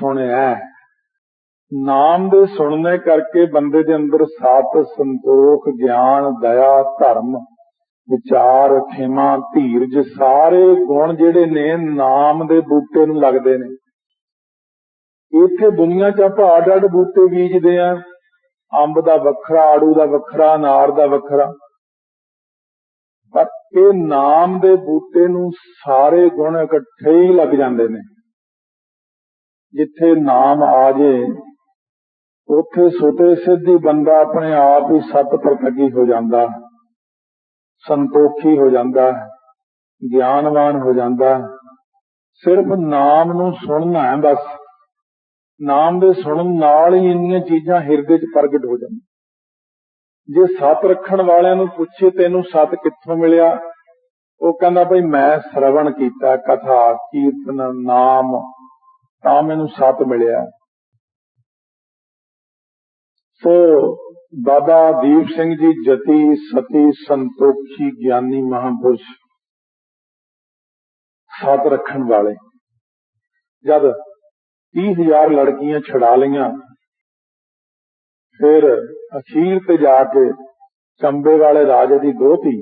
ਸੁਣਿਆ ਨਾਮ ਦੇ ਸੁਣਨੇ ਕਰਕੇ ਬੰਦੇ ਦੇ ਅੰਦਰ ਸਤ ਸੰਤੋਖ, ਗਿਆਨ, ਦਇਆ, ਧਰਮ, ਵਿਚਾਰ, ਖਿਮਾ, ਧੀਰਜ ਸਾਰੇ ਗੁਣ ਜਿਹੜੇ ਨੇ ਨਾਮ ਦੇ ਬੂਟੇ ਨੂੰ ਲੱਗਦੇ ਨੇ। ਇੱਥੇ ਦੁਨੀਆ 'ਚ ਆਪਾਂ ਅੱਡ ਅੱਡ ਬੂਟੇ ਬੀਜਦੇ ਆ ਅੰਬ ਦਾ ਵੱਖਰਾ, ਆੜੂ ਦਾ ਵੱਖਰਾ, ਅਨਾਰ ਦਾ ਵੱਖਰਾ। ਪਰ ਇਹ ਨਾਮ ਦੇ ਬੂਟੇ ਨੂੰ ਸਾਰੇ ਗੁਣ ਇਕੱਠੇ ਹੀ ਲੱਗ ਜਾਂਦੇ ਨੇ। ਜਿੱਥੇ ਨਾਮ ਆ ਜੇ, ਉੱਥੇ ਸੁਤੇ ਸਿੱਧੀ ਬੰਦਾ ਆਪਣੇ ਆਪ ਹੀ ਸਤ ਪ੍ਰਤੱਖੀ ਹੋ ਜਾਂਦਾ, ਸੰਤੋਖੀ ਹੋ ਜਾਂਦਾ, ਗਿਆਨਵਾਨ ਹੋ ਜਾਂਦਾ। ਸਿਰਫ ਨਾਮ ਨੂੰ ਸੁਣਨਾ ਹੈ ਬਸ। ਨਾਮ ਦੇ ਸੁਣਨ ਨਾਲ ਹੀ ਇੰਨੀਆਂ ਚੀਜ਼ਾਂ ਹਿਰਦੇ 'ਚ ਪ੍ਰਗਟ ਹੋ ਜਾਂਦੀਆਂ। ਜੇ ਸਤ ਰੱਖਣ ਵਾਲਿਆਂ ਨੂੰ ਪੁੱਛੇ ਤੈਨੂੰ ਸਤ ਕਿੱਥੋਂ ਮਿਲਿਆ, ਉਹ ਕਹਿੰਦਾ ਭਈ ਮੈਂ ਸ਼ਰਵਣ ਕੀਤਾ, ਕਥਾ, ਕੀਰਤਨ, ਨਾਮ ਤਾਂ ਮੈਨੂੰ ਸਤ ਮਿਲਿਆ। ਸੋ ਬਾਬਾ ਦੀਪ ਸਿੰਘ ਜੀ, ਜਤੀ, ਸਤੀ, ਸੰਤੋਖੀ, ਗਿਆਨੀ, ਮਹਾਪੁਰਸ਼ ਸਤ ਰੱਖਣ ਵਾਲੇ। ਜਦ 30000 ਲੜਕੀਆਂ ਛਡਾ ਲਈਆਂ, ਫਿਰ ਅਖੀਰ ਤੇ ਜਾ ਕੇ ਚੰਬੇ ਵਾਲੇ ਰਾਜੇ ਦੀ ਦੋਤੀ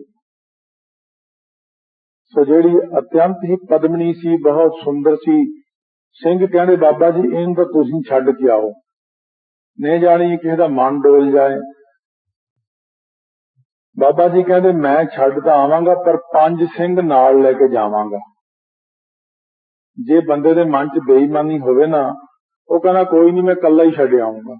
ਸੋ ਜਿਹੜੀ ਅਤਿਅੰਤ ਹੀ ਪਦਮਨੀ ਸੀ, ਬਹੁਤ ਸੁੰਦਰ ਸੀ ਸਿੰਘ ਕਹਿੰਦੇ, ਬਾਬਾ ਜੀ, ਇਹਨੂੰ ਤਾਂ ਤੁਸੀਂ ਛੱਡ ਕੇ ਆਓ। ਨਹੀਂ ਜਾਣੀ ਕਿਸੇ ਦਾ ਮਨ ਡੋਲ ਜਾਏ। ਬਾਬਾ ਜੀ ਕਹਿੰਦੇ, ਮੈਂ ਛੱਡ ਤਾਂ ਆਵਾਂਗਾ, ਪਰ ਪੰਜ ਸਿੰਘ ਨਾਲ ਲੈ ਕੇ ਜਾਵਾਂਗਾ। ਜੇ ਬੰਦੇ ਦੇ ਮਨ 'ਚ ਬੇਈਮਾਨੀ ਹੋਵੇ ਨਾ, ਉਹ ਕਹਿੰਦਾ, ਕੋਈ ਨਹੀਂ, ਮੈਂ ਇਕੱਲਾ ਹੀ ਛੱਡ ਆਉਂਗਾ।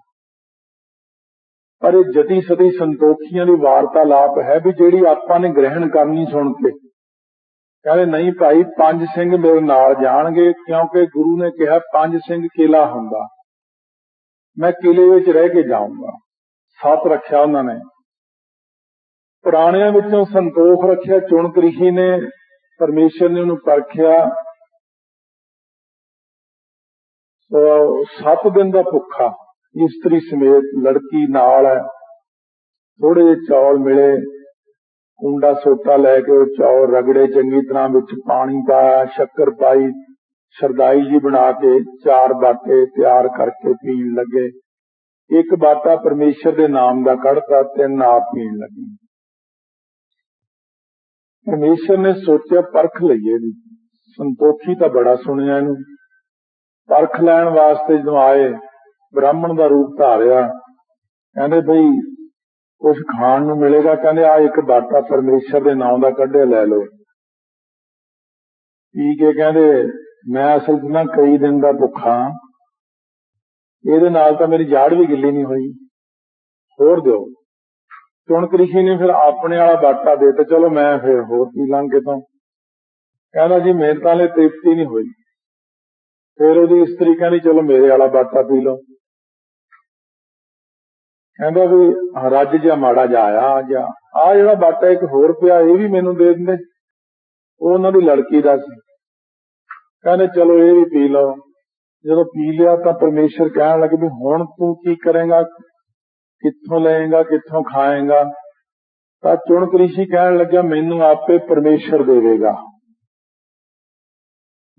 ਪਰ ਇਹ ਜਤੀ ਸਤੀ ਸੰਤੋਖੀਆਂ ਦੀ ਵਾਰਤਾਲਾਪ ਹੈ ਵੀ ਜਿਹੜੀ ਆਪਾਂ ਨੇ ਗ੍ਰਹਿਣ ਕਰਨੀ ਸੁਣ ਕੇ ਕਹਿੰਦੇ ਨਹੀਂ ਭਾਈ, ਪੰਜ ਸਿੰਘ ਮੇਰੇ ਨਾਲ ਜਾਣਗੇ, ਕਿਉਂਕਿ ਗੁਰੂ ਨੇ ਕਿਹਾ ਪੰਜ ਸਿੰਘ ਕਿਲਾ ਹੁੰਦਾ। ਮੈਂ ਕਿਲੇ ਵਿੱਚ ਰਹਿ ਕੇ ਜਾਊਂਗਾ। ਸਤ ਰੱਖਿਆ ਉਹਨਾਂ ਨੇ। ਪੁਰਾਣਿਆਂ ਵਿੱਚੋਂ ਸੰਤੋਖ ਰੱਖਿਆ, ਚੁਣ ਰਿਸ਼ੀ ਨੇ, ਪਰਮੇਸ਼ਰ ਨੇ ਉਹਨੂੰ ਪਰਖਿਆ। ਸੋ 7 ਦਿਨ ਦਾ ਭੁੱਖਾ, ਇਸਤਰੀ ਸਮੇਤ ਲੜਕੀ ਨਾਲ ਹੈ। ਥੋੜੇ ਜਿਹੇ ਚੌਲ ਮਿਲੇ। ਕੁੰਡਾ ਸੋਟਾ ਲੈ ਕੇ ਉਹ ਚੌਲ ਰਗੜੇ ਚੰਗੀ ਤਰ੍ਹਾਂ ਵਿੱਚ ਪਾਣੀ ਪਾਇਆ, ਸ਼ੱਕਰ ਪਾਈ, ਸਰਦਾਈ ਜੀ ਬਣਾ ਕੇ ਚਾਰ ਬਾਟੇ ਤਿਆਰ ਕਰਕੇ ਪੀਣ ਲੱਗੇ। ਇੱਕ ਬਾਟਾ ਪਰਮੇਸ਼ਰ ਦੇ ਨਾਮ ਦਾ ਕੱਢਤਾ, ਤਿੰਨ ਆਪ ਪੀਣ ਲੱਗੇ। ਪਰਮੇਸ਼ਰ ਨੇ ਸੋਚਿਆ, ਪਰਖ ਲਈਏ ਵੀ ਸੰਤੋਖੀ ਤਾਂ ਬੜਾ ਸੁਣਿਆ ਇਹਨੂੰ। ਪਰਖ ਲੈਣ ਵਾਸਤੇ ਜਦੋਂ ਆਏ, ਬ੍ਰਾਹਮਣ ਦਾ ਰੂਪ ਧਾਰਿਆ, ਕਹਿੰਦੇ ਭਈ ਕੁਝ ਖਾਣ ਨੂੰ ਮਿਲੇਗਾ, ਕਹਿੰਦੇ ਆ ਇੱਕ ਬਾਟਾ ਪਰਮੇਸ਼ਰ ਦੇ ਨਾਮ ਦਾ ਕੱਢਿਆ, ਲੈ ਲਓ। ਪੀ ਕੇ ਕਹਿੰਦੇ, ਮੈਂ ਅਸਲ 'ਚ ਨਾ ਕਈ ਦਿਨ ਦਾ ਭੁੱਖਾ ਇਹਦੇ ਨਾਲ ਤਾਂ ਮੇਰੀ ਜਾੜ ਵੀ ਗਿੱਲੀ ਨਹੀਂ ਹੋਈ। ਹੋਰ ਦਿਓ। ਚੁਣ ਕ੍ਰਿਸ਼ੀ ਨੇ ਫਿਰ ਆਪਣੇ ਵਾਲਾ ਬਾਟਾ ਦੇ ਤੇ ਚਲੋ ਮੈਂ ਫਿਰ ਹੋਰ ਪੀ ਲਾਂ ਕਿਤੋਂ। ਕਹਿੰਦਾ ਜੀ ਮੇਰੇ ਤਾਂ ਲੈ ਤ੍ਰਿਪਤੀ ਨਹੀਂ ਹੋਈ। ਫਿਰ ਉਹਦੀ ਇਸਤਰੀ ਕਹਿੰਦੀ, ਚਲੋ ਮੇਰੇ ਵਾਲਾ ਬਾਟਾ ਪੀ ਲਓ। ਕਹਿੰਦਾ ਵੀ ਰੱਜ ਜਿਹਾ ਮਾੜਾ ਜਾ ਆਇਆ ਜਾਂ ਆ ਜਿਹੜਾ ਬਾਟਾ ਇੱਕ ਹੋਰ ਪਿਆ, ਇਹ ਵੀ ਮੈਨੂੰ ਦੇ ਦਿੰਦੇ। ਉਹ ਉਹਨਾਂ ਦੀ ਲੜਕੀ ਦਾ ਸੀ। ਕਹਿੰਦੇ, ਚਲੋ, ਇਹ ਵੀ ਪੀ ਲਓ। ਜਦੋਂ ਪੀ ਲਿਆ ਤਾਂ ਪਰਮੇਸ਼ਰ ਕਹਿਣ ਲੱਗੇ ਵੀ ਹੁਣ ਤੂੰ ਕੀ ਕਰੇਗਾ? ਕਿੱਥੋਂ ਲਏਗਾ? ਕਿੱਥੋਂ ਖਾਏਗਾ? ਤਾਂ ਚੁਣ ਕ੍ਰਿਸ਼ੀ ਕਹਿਣ ਲੱਗਾ ਮੈਨੂੰ ਆਪੇ ਪਰਮੇਸ਼ਰ ਦੇਵੇਗਾ।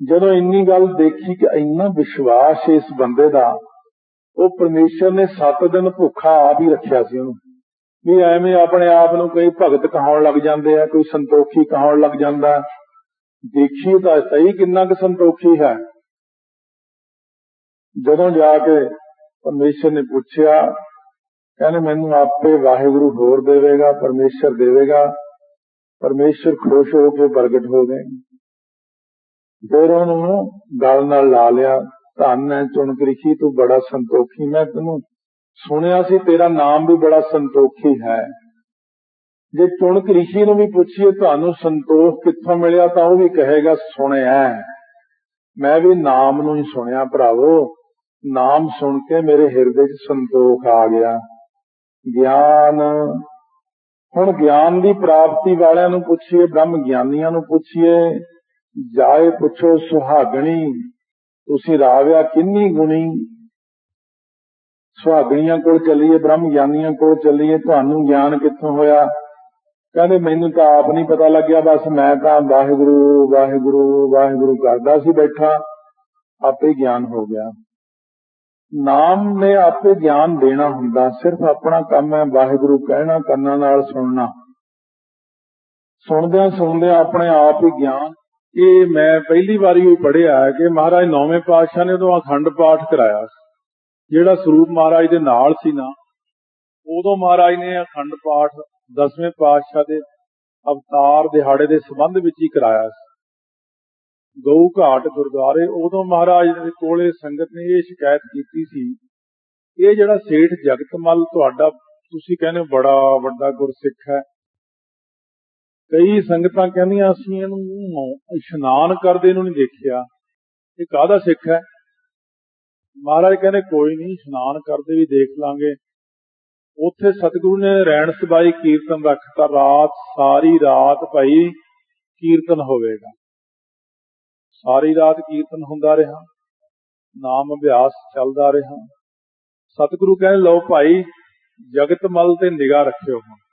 ਜਦੋਂ ਇੰਨੀ ਗੱਲ ਦੇਖੀ ਕਿ ਇੰਨਾ ਵਿਸ਼ਵਾਸ ਇਸ ਬੰਦੇ ਦਾ ਉਹ ਪਰਮੇਸ਼ਰ ਨੇ 7 ਦਿਨ ਭੁੱਖਾ ਆਪ ਹੀ ਰੱਖਿਆ ਸੀ ਉਹਨੂੰ। ਵੀ ਐਵੇਂ ਆਪਣੇ ਆਪ ਨੂੰ ਕੋਈ ਭਗਤ ਕਹਾਉਣ ਲੱਗ ਜਾਂਦੇ ਆ, ਕੋਈ ਸੰਤੋਖੀ ਕਹਾਉਣ ਲੱਗ ਜਾਂਦਾ। ਦੇਖੀ ਤਾਂ ਸਹੀ ਕਿੰਨਾ ਕੁ ਸੰਤੋਖੀ ਹੈ। ਜਦੋਂ ਜਾ ਕੇ ਪਰਮੇਸ਼ਰ ਨੇ ਪੁੱਛਿਆ, ਕਹਿੰਦੇ, ਮੈਨੂੰ ਆਪੇ ਵਾਹਿਗੁਰੂ ਹੋਰ ਦੇਵੇਗਾ, ਪਰਮੇਸ਼ਰ ਦੇਵੇਗਾ। ਪਰਮੇਸ਼ਰ ਖੁਸ਼ ਹੋ ਕੇ ਪ੍ਰਗਟ ਹੋ ਗਏ। ਫਿਰ ਉਹਨੂੰ ਗਲ ਨਾਲ ਲਾ ਲਿਆ। ਧੰਨ ਹੈ ਚੁਣ ਕ੍ਰਿਸ਼ੀ ਤੂੰ ਬੜਾ ਸੰਤੋਖੀ। ਮੈਂ ਤੈਨੂੰ ਸੁਣਿਆ ਸੀ, ਤੇਰਾ ਨਾਮ ਵੀ ਬੜਾ ਸੰਤੋਖੀ ਹੈ। ਜੇ ਚੁਣਕ ਰਿਸ਼ੀ ਨੂੰ ਵੀ ਪੁੱਛੀਏ, ਤੁਹਾਨੂੰ ਸੰਤੋਖ ਕਿੱਥੋਂ ਮਿਲਿਆ, ਤਾਂ ਉਹ ਵੀ ਕਹੇਗਾ, ਸੁਣਿਆ ਮੈਂ ਵੀ ਨਾਮ ਨੂੰ ਹੀ ਸੁਣਿਆ, ਭਰਾਵੋ। ਨਾਮ ਸੁਣ ਕੇ ਮੇਰੇ ਹਿਰਦੇ 'ਚ ਸੰਤੋਖ ਆ ਗਿਆ। ਗਿਆਨ। ਹੁਣ ਗਿਆਨ ਦੀ ਪ੍ਰਾਪਤੀ ਵਾਲਿਆਂ ਨੂੰ ਪੁੱਛੀਏ ਬ੍ਰਹਮ ਗਿਆਨੀਆਂ ਨੂੰ ਪੁੱਛੀਏ, ਜਾਏ ਪੁੱਛੋ ਸੁਹਾਗਣੀ। ਤੁਸੀਂ ਰਾਵਿਆ ਕਿੰਨੀ ਗੁਣੀ ਸੁਹਾਗਣੀਆਂ ਕੋਲ ਚੱਲੀਏ ਬ੍ਰਹਮ ਗਿਆਨੀਆਂ ਕੋਲ ਚੱਲੀਏ, ਤੁਹਾਨੂੰ ਗਿਆਨ ਕਿੱਥੋਂ ਹੋਇਆ? ਕਹਿੰਦੇ, ਮੈਨੂੰ ਤਾਂ ਆਪ ਨਹੀਂ ਪਤਾ ਲੱਗਿਆ, ਬਸ ਮੈਂ ਤਾਂ ਵਾਹਿਗੁਰੂ ਵਾਹਿਗੁਰੂ ਵਾਹਿਗੁਰੂ ਕਰਦਾ ਸੀ ਬੈਠਾ, ਆਪੇ ਗਿਆਨ ਹੋ ਗਿਆ। ਨਾਮ ਨੇ ਆਪੇ ਗਿਆਨ ਦੇਣਾ ਹੁੰਦਾ, ਸਿਰਫ ਆਪਣਾ ਕੰਮ ਹੈ ਵਾਹਿਗੁਰੂ ਕਹਿਣਾ, ਕੰਨਾਂ ਨਾਲ ਸੁਣਨਾ। ਸੁਣਦਿਆਂ ਸੁਣਦਿਆਂ ਆਪਣੇ ਆਪ ਹੀ ਗਿਆਨ ਇਹ ਮੈਂ ਪਹਿਲੀ ਵਾਰੀ ਉਹ ਪੜਿਆ ਹੈ ਕਿ ਮਹਾਰਾਜ ਨੌਵੇਂ ਪਾਤਸ਼ਾਹ ਨੇ ਉਦੋਂ ਅਖੰਡ ਪਾਠ ਕਰਾਇਆ ਜਿਹੜਾ ਸਰੂਪ ਮਹਾਰਾਜ ਦੇ ਨਾਲ ਸੀ ਨਾ, ਉਦੋਂ ਮਹਾਰਾਜ ਨੇ ਅਖੰਡ ਪਾਠ ਦਸਵੇਂ ਪਾਤਸ਼ਾਹ ਦੇ ਅਵਤਾਰ ਦਿਹਾੜੇ ਦੇ ਸੰਬੰਧ ਵਿੱਚ ਹੀ ਕਰਾਇਆ ਸੀ। ਗਊ ਘਾਟ ਗੁਰਦੁਆਰੇ, ਉਦੋਂ ਮਹਾਰਾਜ ਦੇ ਕੋਲੇ ਸੰਗਤ ਨੇ ਇਹ ਸ਼ਿਕਾਇਤ ਕੀਤੀ ਸੀ, ਇਹ ਜਿਹੜਾ ਸੇਠ ਜਗਤਮਲ ਤੁਹਾਡਾ, ਤੁਸੀਂ ਕਹਿੰਦੇ ਬੜਾ ਵੱਡਾ ਗੁਰਸਿੱਖ ਹੈ ਕਈ ਸੰਗਤਾਂ ਕਹਿੰਦੀਆਂ ਅਸੀਂ ਇਹਨੂੰ ਇਸ਼ਨਾਨ ਕਰਦੇ ਨੂੰ ਨਹੀਂ ਦੇਖਿਆ। ਇਹ ਕਾਹਦਾ ਸਿੱਖ ਹੈ? ਮਹਾਰਾਜ ਕਹਿੰਦੇ, ਕੋਈ ਨਹੀਂ, ਇਸ਼ਨਾਨ ਕਰਦੇ ਵੀ ਦੇਖ ਲਾਂਗੇ। ਉੱਥੇ ਸਤਿਗੁਰੂ ਨੇ ਰੈਣ ਸਬਾਈ ਕੀਰਤਨ ਰੱਖਤਾ। ਰਾਤ, ਸਾਰੀ ਰਾਤ ਭਾਈ ਕੀਰਤਨ ਹੋਵੇਗਾ। ਸਾਰੀ ਰਾਤ ਕੀਰਤਨ ਹੁੰਦਾ ਰਿਹਾ। ਨਾਮ ਅਭਿਆਸ ਚੱਲਦਾ ਰਿਹਾ। ਸਤਿਗੁਰੂ ਕਹਿੰਦੇ, ਲਓ ਭਾਈ, ਜਗਤ ਮਲ ਤੇ ਨਿਗਾਹ ਰੱਖਿਓ ਹੁਣ।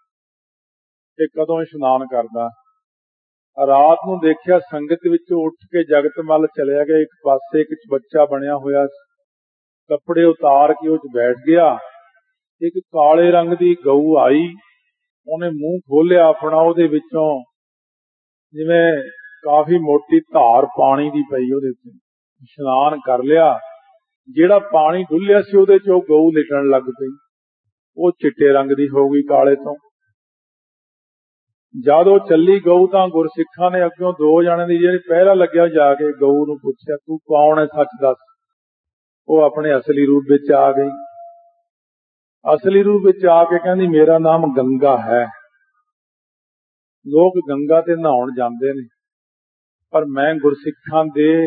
ਇਹ ਕਦੋਂ ਇਸ਼ਨਾਨ ਕਰਦਾ। ਰਾਤ ਨੂੰ ਦੇਖਿਆ ਸੰਗਤ ਵਿੱਚ ਉੱਠ ਕੇ ਜਗਤ ਜਗਤਮਲ ਚਲਿਆ ਗਿਆ। ਇੱਕ ਪਾਸੇ ਇੱਕ ਬੱਚਾ ਬਣਿਆ ਹੋਇਆ ਕੱਪੜੇ ਉਤਾਰ ਕੇ ਉਹ 'ਚ ਬੈਠ ਗਿਆ। ਇੱਕ ਕਾਲੇ ਰੰਗ ਦੀ ਗਊ ਆਈ। ਉਹਨੇ ਮੂੰਹ ਖੋਲਿਆ ਆਪਣਾ। ਉਹਦੇ ਵਿੱਚੋਂ ਜਿਵੇਂ ਕਾਫੀ ਮੋਟੀ ਧਾਰ ਪਾਣੀ ਦੀ ਪਈ ਉਹਦੇ ਉੱਤੇ। ਇਸ਼ਨਾਨ ਕਰ ਲਿਆ। ਜਿਹੜਾ ਪਾਣੀ ਡੁੱਲਿਆ ਸੀ ਉਹਦੇ ਚ ਉਹ ਗਊ ਲਿਟਣ ਲੱਗ ਪਈ। ਉਹ ਚਿੱਟੇ ਰੰਗ ਦੀ ਹੋ ਗਈ, ਕਾਲੇ ਤੋਂ। ਜਦ ਉਹ ਚੱਲੀ ਗਊ ਤਾਂ ਗੁਰਸਿੱਖਾਂ ਨੇ ਅੱਗੋਂ ਦੋ ਜਣੇ ਦੀ ਜਿਹੜੀ ਪਹਿਰਾ ਲੱਗਿਆ ਜਾ ਕੇ ਗਊ ਨੂੰ ਪੁੱਛਿਆ, ਤੂੰ ਕੌਣ ਹੈ ਸੱਚ ਦੱਸ। ਉਹ ਆਪਣੇ ਅਸਲੀ ਰੂਪ ਵਿੱਚ ਆ ਗਈ। ਅਸਲੀ ਰੂਪ ਵਿੱਚ ਆ ਕੇ ਕਹਿੰਦੀ, ਮੇਰਾ ਨਾਮ ਗੰਗਾ ਹੈ। ਲੋਕ ਗੰਗਾ ਤੇ ਨਹਾਉਣ ਜਾਂਦੇ ਨੇ, ਪਰ ਮੈਂ ਗੁਰਸਿੱਖਾਂ ਦੇ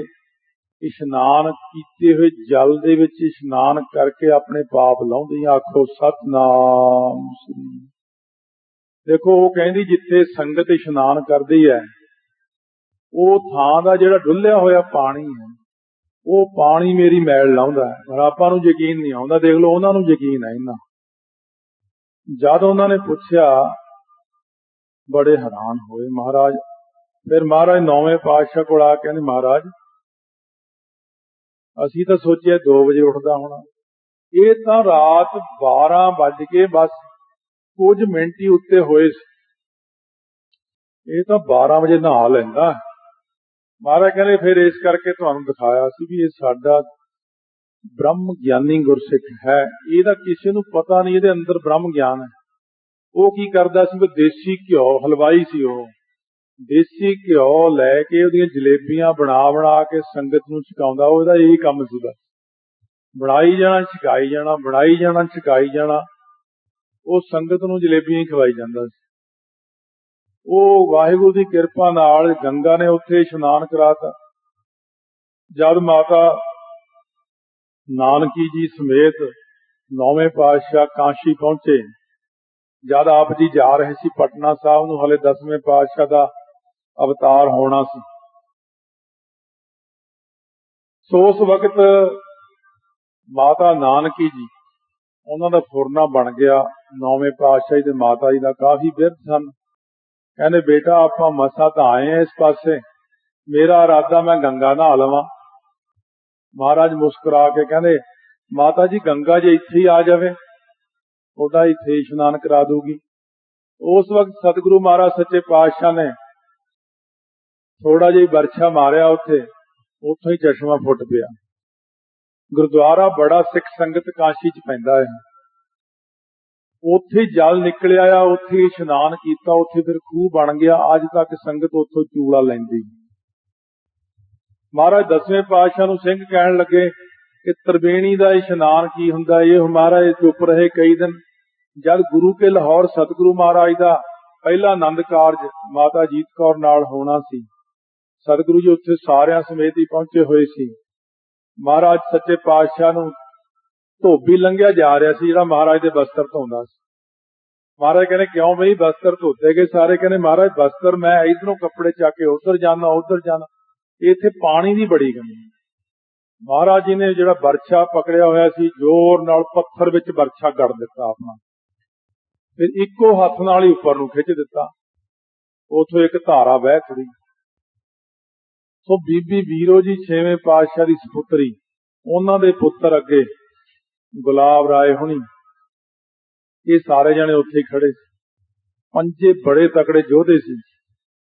ਇਸ਼ਨਾਨ ਕੀਤੇ ਹੋਏ ਜਲ ਦੇ ਵਿੱਚ ਇਸ਼ਨਾਨ ਕਰਕੇ ਆਪਣੇ ਪਾਪ ਲਾਉਂਦੀ ਆਖੋ, ਸਤਨਾਮ ਸ੍ਰੀ ਦੇਖੋ, ਉਹ ਕਹਿੰਦੀ ਜਿੱਥੇ ਸੰਗਤ ਇਸ਼ਨਾਨ ਕਰਦੀ ਹੈ, ਉਹ ਥਾਂ ਦਾ ਜਿਹੜਾ ਡੁੱਲਿਆ ਹੋਇਆ ਪਾਣੀ ਹੈ, ਉਹ ਪਾਣੀ ਮੇਰੀ ਮੈਲ ਲਾਉਂਦਾ ਹੈ। ਪਰ ਆਪਾਂ ਨੂੰ ਯਕੀਨ ਨਹੀਂ ਆਉਂਦਾ, ਦੇਖ ਲਓ, ਉਹਨਾਂ ਨੂੰ ਯਕੀਨ ਹੈ ਇਹਨਾਂ ਜਦ ਉਹਨਾਂ ਨੇ ਪੁੱਛਿਆ, ਬੜੇ ਹੈਰਾਨ ਹੋਏ ਮਹਾਰਾਜ। ਫਿਰ ਮਹਾਰਾਜ ਨੌਵੇਂ ਪਾਤਸ਼ਾਹ ਕੋਲ ਆ ਕਹਿੰਦੇ, ਮਹਾਰਾਜ, ਅਸੀਂ ਤਾਂ ਸੋਚਿਆ 2 ਵਜੇ ਉੱਠਦਾ ਹੋਣਾ। ਇਹ ਤਾਂ ਰਾਤ 12 ਵੱਜ ਕੇ ਬਸ ਕੁਝ ਮਿੰਟ ਹੀ ਉੱਤੇ ਹੋਏ ਸੀ। ਇਹ ਤਾਂ 12 ਵਜੇ ਨਹਾ ਲੈਂਦਾ ਮਹਾਰਾਜ ਕਹਿੰਦੇ ਫਿਰ ਇਸ ਕਰਕੇ ਤੁਹਾਨੂੰ ਦਿਖਾਇਆ ਸੀ ਵੀ ਇਹ ਸਾਡਾ ਬ੍ਰਹਮ ਗਿਆਨੀ ਗੁਰਸਿੱਖ ਹੈ। ਇਹਦਾ ਕਿਸੇ ਨੂੰ ਪਤਾ ਨਹੀਂ ਇਹਦੇ ਅੰਦਰ ਬ੍ਰਹਮ ਗਿਆਨ ਹੈ। ਉਹ ਕੀ ਕਰਦਾ ਸੀ ਵੀ ਦੇਸੀ ਘਿਓ, ਹਲਵਾਈ ਸੀ ਉਹ। ਦੇਸੀ ਘਿਓ ਲੈ ਕੇ ਉਹਦੀਆਂ ਜਲੇਬੀਆਂ ਬਣਾ ਬਣਾ ਕੇ ਸੰਗਤ ਨੂੰ ਛਕਾਉਂਦਾ। ਉਹਦਾ ਇਹੀ ਕੰਮ ਸੀਗਾ। ਬਣਾਈ ਜਾਣਾ, ਛਕਾਈ ਜਾਣਾ, ਬਣਾਈ ਜਾਣਾ, ਛਕਾਈ ਜਾਣਾ। ਉਹ ਸੰਗਤ ਨੂੰ ਜਲੇਬੀਆਂ ਹੀ ਖਵਾਈ ਜਾਂਦਾ ਸੀ। ਉਹ ਵਾਹਿਗੁਰੂ ਦੀ ਕਿਰਪਾ ਨਾਲ ਗੰਗਾ ਨੇ ਉੱਥੇ ਇਸ਼ਨਾਨ ਕਰਾਤਾ। ਜਦ ਮਾਤਾ ਨਾਨਕੀ ਜੀ ਸਮੇਤ ਨੌਵੇਂ ਪਾਤਸ਼ਾਹ ਕਾਂਸ਼ੀ ਪਹੁੰਚੇ, ਜਦ ਆਪ ਜੀ ਜਾ ਰਹੇ ਸੀ ਪਟਨਾ ਸਾਹਿਬ ਨੂੰ, ਹਲੇ 10ਵੇਂ ਪਾਤਸ਼ਾਹ ਦਾ ਅਵਤਾਰ ਹੋਣਾ ਸੀ। ਸੋ ਉਸ ਵਕਤ ਮਾਤਾ ਨਾਨਕੀ ਜੀ, ਉਹਨਾਂ ਦਾ ਫੁਰਨਾ ਬਣ ਗਿਆ। ਨੌਵੇਂ ਪਾਤਸ਼ਾਹ ਦੇ ਮਾਤਾ ਜੀ ਦਾ ਕਾਫੀ ਬਿਰਧ ਸਨ। ਕਹਿੰਦੇ, ਬੇਟਾ, ਆਪਾਂ ਮਸਾ ਤਾਂ ਆਏ ਆ ਇਸ ਪਾਸੇ। ਮੇਰਾ ਇਰਾਦਾ ਮੈਂ ਗੰਗਾ ਨਹਾ ਲਵਾਂ। ਮਹਾਰਾਜ ਮੁਸਕਰਾ ਕੇ ਕਹਿੰਦੇ, ਮਾਤਾ ਜੀ, ਗੰਗਾ ਜੇ ਇੱਥੇ ਹੀ ਆ ਜਾਵੇ, ਉਹਦਾ ਇੱਥੇ ਇਸ਼ਨਾਨ ਕਰਾ ਦੂਗੀ। ਉਸ ਵਕਤ ਸਤਿਗੁਰੂ ਮਹਾਰਾਜ ਸੱਚੇ ਪਾਤਸ਼ਾਹ ਨੇ ਥੋੜਾ ਜਿਹਾ ਵਰਛਾ ਮਾਰਿਆ ਉੱਥੇ। ਉੱਥੋਂ ਹੀ ਚਸ਼ਮਾ ਫੁੱਟ ਪਿਆ। ਗੁਰਦੁਆਰਾ ਬੜਾ ਸਿੱਖ ਸੰਗਤ ਕਾਸ਼ੀ ਚ ਪੈਂਦਾ ਹੈ। ਉੱਥੇ ਜਲ ਨਿਕਲਿਆ ਆ, ਉੱਥੇ ਇਸ਼ਨਾਨ ਕੀਤਾ, ਉੱਥੇ ਫਿਰ ਖੂਹ ਬਣ ਗਿਆ। ਅੱਜ ਤੱਕ ਸੰਗਤ ਉੱਥੋਂ ਚੂੜਾ ਲੈਂਦੀ ਮਹਾਰਾਜ ਦਸਵੇਂ ਪਾਤਸ਼ਾਹ ਨੂੰ ਸਿੰਘ ਕਹਿਣ ਲੱਗੇ ਕਿ ਤਰਵੇਣੀ ਦਾ ਇਸ਼ਨਾਨ ਕੀ ਹੁੰਦਾ? ਇਹ ਮਹਾਰਾਜ ਚੁੱਪ ਰਹੇ ਕਈ ਦਿਨ। ਜਦ ਗੁਰੂ ਕੇ ਲਾਹੌਰ ਸਤਿਗੁਰੂ ਮਹਾਰਾਜ ਦਾ ਪਹਿਲਾ ਆਨੰਦ ਕਾਰਜ ਮਾਤਾ ਜੀਤ ਕੌਰ ਨਾਲ ਹੋਣਾ ਸੀ। ਸਤਿਗੁਰੂ ਜੀ ਉੱਥੇ ਸਾਰਿਆਂ ਸਮੇਤ ਹੀ ਪਹੁੰਚੇ ਹੋਏ ਸੀ। ਮਹਾਰਾਜ ਸੱਚੇ ਪਾਤਸ਼ਾਹ ਨੂੰ ਧੋਬੀ ਲੰਘਿਆ ਜਾ ਰਿਹਾ ਸੀ, ਜਿਹੜਾ ਮਹਾਰਾਜ ਦੇ ਬਸਤਰ ਧੋਂਦਾ ਸੀ। ਮਹਾਰਾਜ ਕਹਿੰਦੇ, ਕਿਉਂ ਬਈ ਬਸਤਰ ਧੋਤੇ ਗਏ? ਸਾਰੇ ਕਹਿੰਦੇ, ਮਹਾਰਾਜ, ਬਸਤਰ ਮੈਂ ਇਧਰੋਂ ਕੱਪੜੇ ਚੱਕ ਕੇ ਉਧਰ ਜਾਣਾ ਉਧਰ ਜਾਣਾ ਇੱਥੇ ਪਾਣੀ ਦੀ ਬੜੀ ਕਮੀ ਮਹਾਰਾਜ ਜੀ ਨੇ ਜਿਹੜਾ ਵਰਛਾ ਪਕੜਿਆ ਹੋਇਆ ਸੀ, ਜ਼ੋਰ ਨਾਲ ਪੱਥਰ ਵਿੱਚ ਵਰਛਾ ਗੜ ਦਿੱਤਾ ਆਪਣਾ। ਫਿਰ ਇੱਕੋ ਹੱਥ ਨਾਲ ਹੀ ਉੱਪਰ ਨੂੰ ਖਿੱਚ ਦਿੱਤਾ। ਉਥੋਂ ਇੱਕ ਧਾਰਾ ਵਹਿ ਖੜੀ। ਸੋ ਬੀਬੀ ਵੀਰੋ ਜੀ, ਛੇਵੇਂ ਪਾਤਸ਼ਾਹ ਦੀ ਸੁਪੁੱਤਰੀ, ਉਹਨਾਂ ਦੇ ਪੁੱਤਰ ਅੱਗੇ ਗੁਲਾਬ ਰਾਏ ਹੁਣੀ। ਇਹ ਸਾਰੇ ਜਣੇ ਉੱਥੇ ਖੜੇ ਸੀ। ਪੰਜੇ ਬੜੇ ਤਕੜੇ ਯੋਧੇ ਸੀ।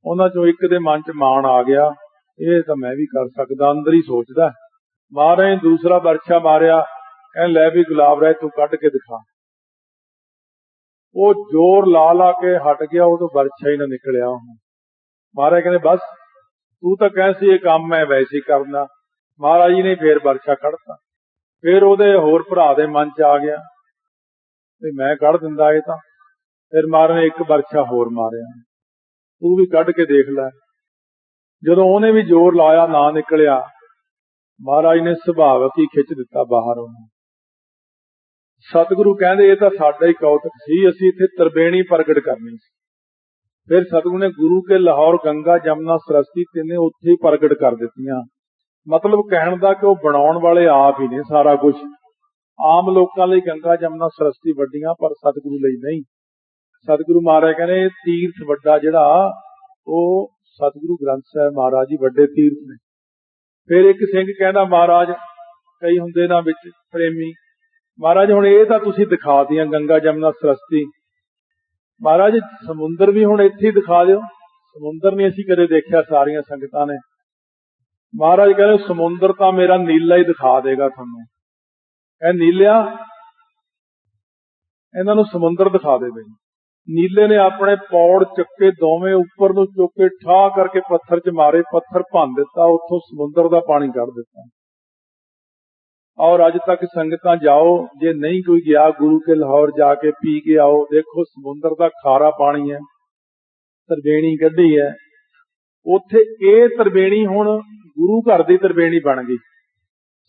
ਉਹਨਾਂ ਚੋਂ ਇੱਕ ਦੇ ਮਨ 'ਚ ਮਾਣ ਆ ਗਿਆ। ਇਹ ਤਾਂ ਮੈਂ ਵੀ ਕਰ ਸਕਦਾ, ਅੰਦਰ ਹੀ ਸੋਚਦਾ। ਮਾਰੇ, ਦੂਸਰਾ ਵਰਛਾ ਮਾਰਿਆ। ਕਹਿੰ ਲੈ ਵੀ ਗੁਲਾਬ ਰਾਏ, ਤੂੰ ਕੱਢ ਕੇ ਦਿਖਾ। ਉਹ ਜ਼ੋਰ ਲਾ ਲਾ ਕੇ ਹਟ ਗਿਆ, ਉਹ ਤੋਂ ਵਰਛਾ ਹੀ ਨਾ ਨਿਕਲਿਆ ਉਹ ਮਹਾਰਾਜ ਕਹਿੰਦੇ, ਬਸ, ਤੂੰ ਤਾਂ ਕਹਿ ਸੀ ਇਹ ਕੰਮ ਮੈਂ ਵੈਸੇ ਕਰਨਾ। ਮਹਾਰਾਜ ਜੀ ਨੇ ਫੇਰ ਵਰਛਾ ਕੱਢਤਾ। ਫਿਰ ਉਹਦੇ ਹੋਰ ਭਰਾ ਦੇ ਮਨ 'ਚ ਆ ਗਿਆ। ਤੇ ਮੈਂ ਕੱਢ ਦਿੰਦਾ ਇਹ ਤਾਂ। ਫਿਰ ਮਹਾਰਾਜ ਨੇ ਇੱਕ ਵਰਛਾ ਹੋਰ ਮਾਰਿਆ। ਤੂੰ ਵੀ ਕੱਢ ਕੇ ਦੇਖ ਲੈ। ਜਦੋਂ ਉਹਨੇ ਵੀ ਜ਼ੋਰ ਲਾਇਆ, ਨਾ ਨਿਕਲਿਆ, ਮਹਾਰਾਜ ਨੇ ਸੁਭਾਵਕ ਹੀ ਖਿੱਚ ਦਿੱਤਾ ਬਾਹਰ। ਉਹਨੂੰ ਸਤਿਗੁਰੂ ਕਹਿੰਦੇ, ਇਹ ਤਾਂ ਸਾਡਾ ਹੀ ਕੌਤਕ ਸੀ, ਅਸੀਂ ਇੱਥੇ ਤਰਬੇਣੀ ਪ੍ਰਗਟ ਕਰਨੀ ਸੀ। ਫਿਰ ਸਤਿਗੁਰੂ ਨੇ ਗੁਰੂ ਕੇ ਲਾਹੌਰ ਗੰਗਾ ਜਮਨਾ ਸਰਸਤੀ ਤਿੰਨੇ ਉੱਥੇ ਹੀ ਪ੍ਰਗਟ ਕਰ ਦਿੱਤੀਆਂ। ਮਤਲਬ ਕਹਿਣ ਦਾ ਕਿ ਉਹ ਬਣਾਉਣ ਵਾਲੇ ਆਪ ਹੀ ਨੇ ਸਾਰਾ ਕੁਝ ਆਮ ਲੋਕਾਂ ਲਈ ਗੰਗਾ ਜਮਨਾ ਸਰਸਤੀ ਵੱਡੀਆਂ, ਪਰ ਸਤਿਗੁਰੂ ਲਈ ਨਹੀਂ। ਸਤਿਗੁਰੂ ਮਹਾਰਾਜ ਕਹਿੰਦੇ ਤੀਰਥ ਵੱਡਾ ਜਿਹੜਾ, ਉਹ ਸਤਿਗੁਰੂ ਗ੍ਰੰਥ ਸਾਹਿਬ ਮਹਾਰਾਜ ਜੀ ਵੱਡੇ ਤੀਰਥ ਨੇ। ਫਿਰ ਇੱਕ ਸਿੰਘ ਕਹਿੰਦਾ, ਮਹਾਰਾਜ, ਕਈ ਹੁੰਦੇ ਨਾ ਵਿੱਚ ਪ੍ਰੇਮੀ। ਮਹਾਰਾਜ, ਹੁਣ ਇਹ ਤਾਂ ਤੁਸੀਂ ਦਿਖਾ ਦਿਆਂ ਗੰਗਾ ਜਮਨਾ ਸਰਸਤੀ। ਮਹਾਰਾਜ, ਸਮੁੰਦਰ ਵੀ ਹੁਣ ਇੱਥੇ ਹੀ ਦਿਖਾ ਦਿਓ। ਸਮੁੰਦਰ ਨਹੀਂ ਅਸੀਂ ਕਦੇ ਦੇਖਿਆ, ਸਾਰੀਆਂ ਸੰਗਤਾਂ ਨੇ। ਮਹਾਰਾਜ ਕਹਿੰਦੇ, ਸਮੁੰਦਰ ਤਾਂ ਮੇਰਾ ਨੀਲਾ ਹੀ ਦਿਖਾ ਦੇਗਾ ਤੁਹਾਨੂੰ। ਇਹ ਨੀਲਿਆ, ਇਹਨਾਂ ਨੂੰ ਸਮੁੰਦਰ ਦਿਖਾ ਦੇ ਬਈ। ਨੀਲੇ ਨੇ ਆਪਣੇ ਪੌੜ ਚੱਕੇ ਦੋਵੇਂ ਉੱਪਰ ਨੂੰ ਚੁੱਕ ਕੇ ਠਾ ਕਰਕੇ ਪੱਥਰ 'ਚ ਮਾਰੇ, ਪੱਥਰ ਭੰਨ ਦਿੱਤਾ, ਉੱਥੋਂ ਸਮੁੰਦਰ ਦਾ ਪਾਣੀ ਕੱਢ ਦਿੱਤਾ। ਔਰ ਅੱਜ ਤੱਕ ਸੰਗਤਾਂ ਜਾਓ, ਜੇ ਨਹੀਂ ਕੋਈ ਗਿਆ ਗੁਰੂ ਕੇ ਲਾਹੌਰ ਜਾ ਕੇ ਪੀ ਕੇ ਆਓ, ਦੇਖੋ ਸਮੁੰਦਰ ਦਾ ਖਾਰਾ ਪਾਣੀ ਹੈ, ਤਰਵੇਣੀ ਕੱਢੀ ਹੈ। ਉੱਥੇ ਇਹ ਤਰਵੇਣੀ ਹੁਣ ਗੁਰੂ ਘਰ ਦੀ ਤਰਵੇਣੀ ਬਣ ਗਈ।